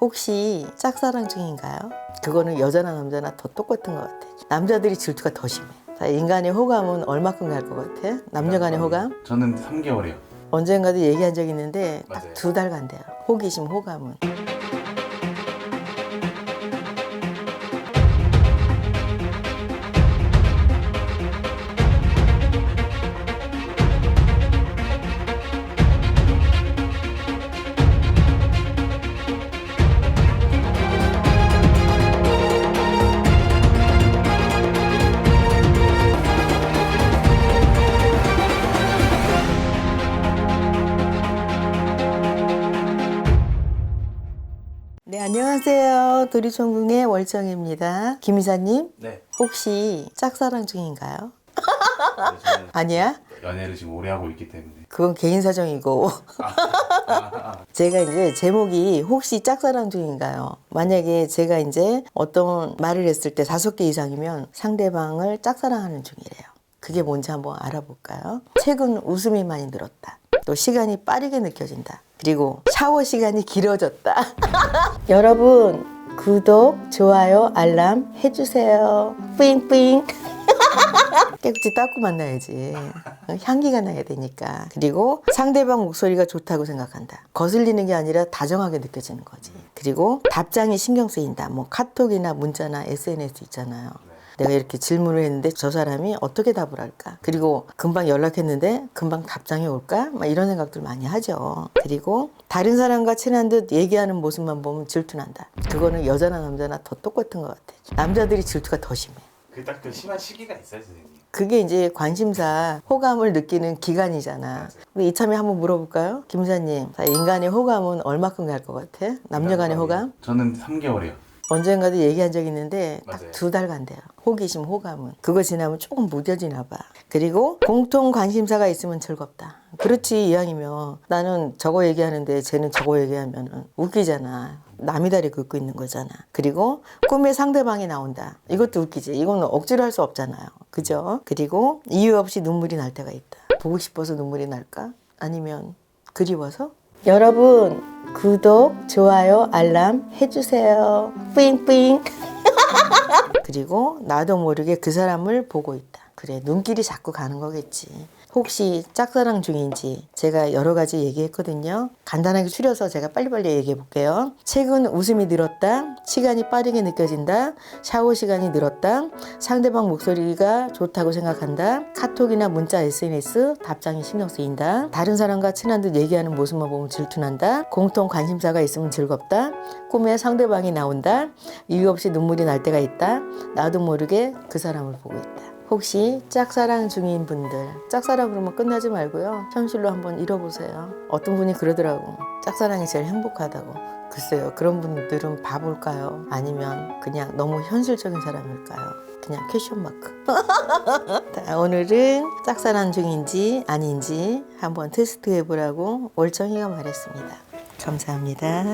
혹시 짝사랑 중인가요? 그거는 여자나 남자나 더 똑같은 것 같아. 남자들이 질투가 더 심해. 자, 인간의 호감은 얼마큼 갈 것 같아? 남녀 간의 호감? 저는 3개월이요. 언젠가도 얘기한 적 있는데 딱 맞아요. 두 달 간대요. 호기심, 호감은. 안녕하세요. 도리천궁의 월정입니다. 김 이사님, 네. 혹시 짝사랑 중인가요? 저는 아니야? 연애를 지금 오래 하고 있기 때문에. 그건 개인 사정이고. 제가 이제 제목이 혹시 짝사랑 중인가요? 만약에 제가 이제 어떤 말을 했을 때 다섯 개 이상이면 상대방을 짝사랑하는 중이래요. 그게 뭔지 한번 알아볼까요? 최근 웃음이 많이 늘었다. 또 시간이 빠르게 느껴진다. 그리고 샤워 시간이 길어졌다. 여러분, 구독, 좋아요, 알람 해주세요. 뿌잉뿌잉. 깨끗이 닦고 만나야지. 향기가 나야 되니까. 그리고 상대방 목소리가 좋다고 생각한다. 거슬리는 게 아니라 다정하게 느껴지는 거지. 그리고 답장이 신경 쓰인다. 뭐 카톡이나 문자나 SNS 있잖아요. 내가 이렇게 질문을 했는데 저 사람이 어떻게 답을 할까? 그리고 금방 연락했는데 금방 답장이 올까? 막 이런 생각들 많이 하죠. 그리고 다른 사람과 친한 듯 얘기하는 모습만 보면 질투난다. 그거는 여자나 남자나 더 똑같은 것 같아. 남자들이 질투가 더 심해. 그딱 그 심한 시기가 있어요, 선생님. 그게 이제 관심사, 호감을 느끼는 기간이잖아. 우리 이참에 한번 물어볼까요? 김사님, 자, 인간의 호감은 얼마큼 갈 것 같아? 남녀 간의 호감? 저는 3개월이요. 언젠가도 얘기한 적 있는데 딱 맞아요. 두 달 간대요. 호기심, 호감은. 그거 지나면 조금 무뎌지나 봐. 그리고 공통 관심사가 있으면 즐겁다. 그렇지, 이왕이면. 나는 저거 얘기하는데 쟤는 저거 얘기하면 웃기잖아. 남이 다리 긁고 있는 거잖아. 그리고 꿈에 상대방이 나온다. 이것도 웃기지. 이건 억지로 할 수 없잖아요. 그죠? 그리고 이유 없이 눈물이 날 때가 있다. 보고 싶어서 눈물이 날까? 아니면 그리워서? 여러분, 구독, 좋아요, 알람 해주세요. 뿌잉뿌잉. 그리고 나도 모르게 그 사람을 보고 있다. 그래, 눈길이 자꾸 가는 거겠지. 혹시 짝사랑 중인지 제가 여러 가지 얘기했거든요. 간단하게 추려서 제가 빨리빨리 얘기해 볼게요. 최근 웃음이 늘었다. 시간이 빠르게 느껴진다. 샤워 시간이 늘었다. 상대방 목소리가 좋다고 생각한다. 카톡이나 문자 SNS 답장이 신경 쓰인다. 다른 사람과 친한 듯 얘기하는 모습만 보면 질투난다. 공통 관심사가 있으면 즐겁다. 꿈에 상대방이 나온다. 이유 없이 눈물이 날 때가 있다. 나도 모르게 그 사람을 보고 있다. 혹시 짝사랑 중인 분들 짝사랑 그러면 끝나지 말고요. 현실로 한번 잃어보세요. 어떤 분이 그러더라고. 짝사랑이 제일 행복하다고. 글쎄요 그런 분들은 바볼까요? 아니면 그냥 너무 현실적인 사람일까요? 그냥 퀘션 마크 자, 오늘은 짝사랑 중인지 아닌지 한번 테스트 해보라고 월정이가 말했습니다. 감사합니다